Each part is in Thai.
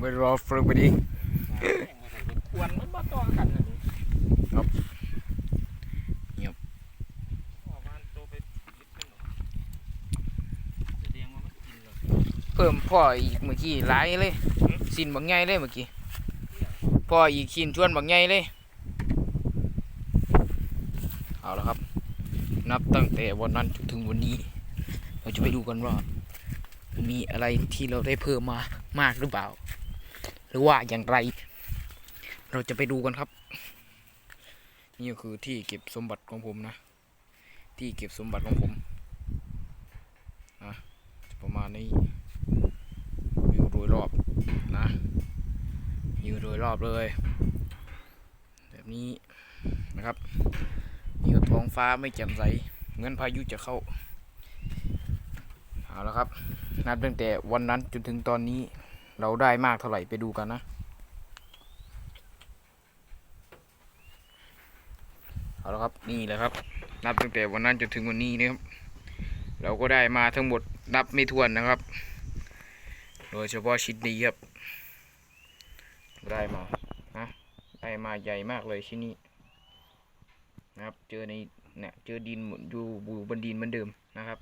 ไปรอฝึกไปดิควรมันบ่ต่อกันนะนี่ครับเงียบว่ามันโตไปยึดขึ้นหรอแสดงว่ามันกินหรอเพิ่มพ่ออีกเมื่อกี้หลายเลยสินบางใหญ่เลยเมื่อกี้พ่ออีกชิ้นชวนบางใหญ่เลยเอาละครับ นับตั้งแต่วันนั้นจนถึงวันนี้ เราจะไปดูกันว่ามีอะไรที่เราได้เพิ่มมามากหรือเปล่า หรือว่าอย่างไร เราจะไปดูกันครับ นี่ก็คือที่เก็บสมบัติของผมนะ ที่เก็บสมบัติของผมนะประมาณนี้วิวโดยรอบนะวิวโดยรอบเลย แบบนี้นะครับนี่ก็ท้องฟ้าไม่แจ่มใสเหมือนพายุจะเข้าเอาละครับนับตั้งแต่วันนั้นจนถึงตอนนี้ เราได้มากเท่าไหร่ไปดูกันนะเอาละครับนี่แหละครับ นับตั้งแต่วันนั้นจนถึงวันนี้นะครับ เราก็ได้มาทั้งหมดนับไม่ถ้วนนะครับ โดยเฉพาะชิ้นนี้ครับ ได้มานะได้มาใหญ่มากเลยชิ้นนี้นะครับ เจอในเนี่ยเจอดินหมดอยู่อยู่บนดินเหมือนเดิมนะครับ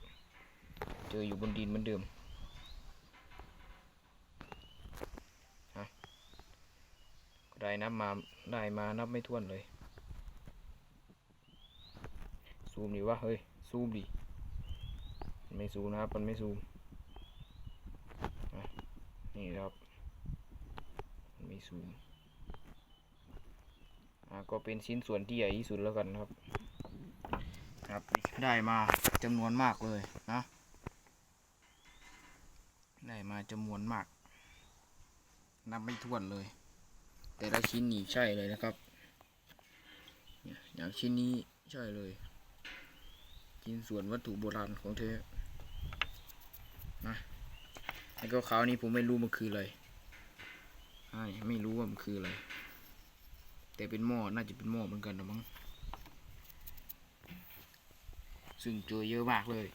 เจออยู่บนดินเหมือนเดิมนะก็ ได้นับมาได้มานับไม่ถ้วนเลย ซูมดิวะเฮ้ย ซูมดิมันไม่ซูมนะครับ มันไม่ซูมนี่ครับมันไม่ซูมอะก็เป็นชิ้นส่วนที่ใหญ่ที่สุดแล้วกันครับ ครับได้มาจำนวนมากเลยนะได้มาจำนวนมาก นับไม่ถ้วนเลย แต่ละชิ้นนี่ใช่เลยนะครับ อย่างชิ้นนี้ใช่เลยชิ้นส่วนวัตถุโบราณของเธอนะไอ้ก็ขาวนี้ผมไม่รู้มันคืออะไรใช่ไม่รู้ว่ามันคืออะไร แต่เป็นหม้อน่าจะเป็นหม้อเหมือนกันนะมั้งซึ่งเจอเยอะมากเลย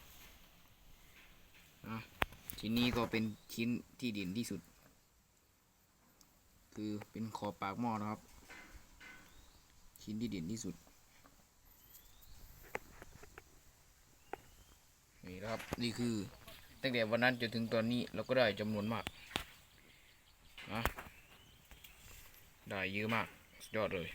นะชิ้นนี้ก็เป็นชิ้นที่เด่นที่สุด คือเป็นขอบปากหม้อนะครับ ชิ้นที่เด่นที่สุด นี่นะครับ นี่คือตั้งแต่วันนั้นจนถึงตอนนี้เราก็ได้จำนวนมากนะได้เยอะมาก สุดยอดเลย